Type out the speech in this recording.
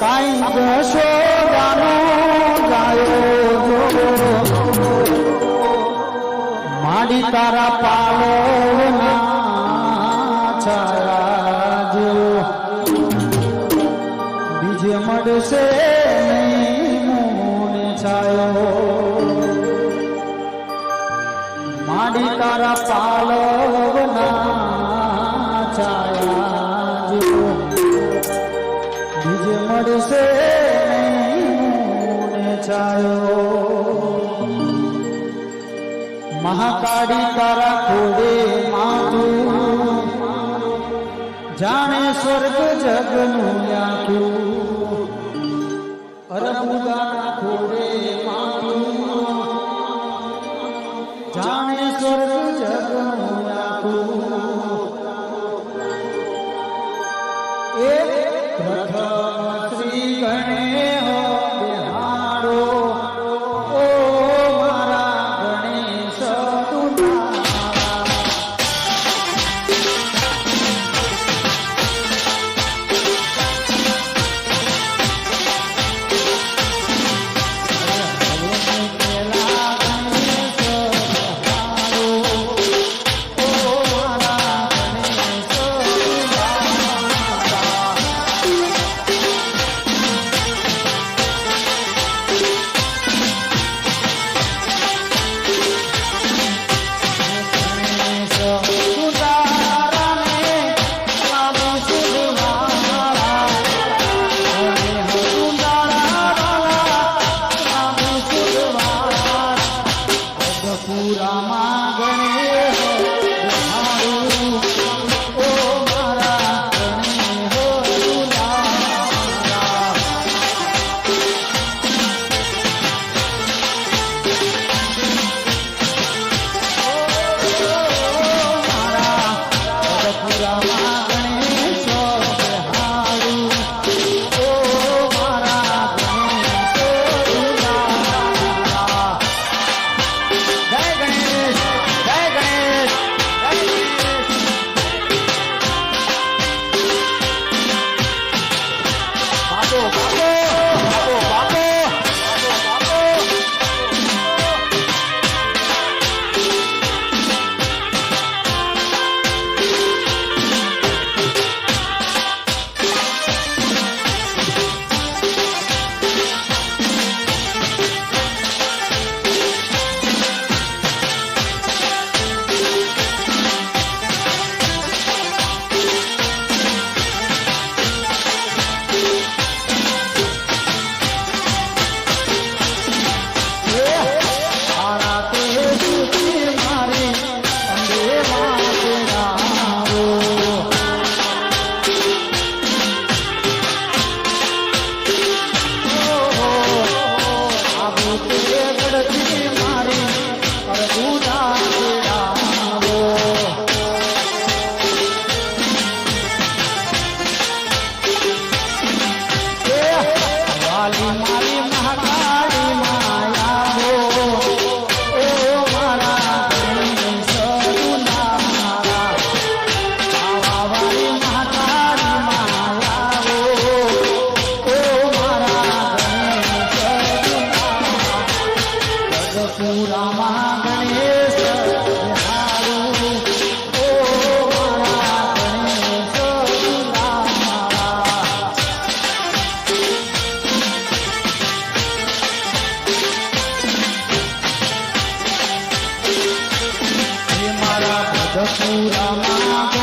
કાઈ જશો ગાયો માડી તારા પાલો બીજે મળશે છાયો. માડી તારા પાલો ના છાયો से चाहो महाकाली तारा खोड़े मातू। जाने स्वर्ग जग मुया तू अर मुदा खोड़े मातू। जाने स्वर्ग जग मुया तू एक प्रथम સપુરામાં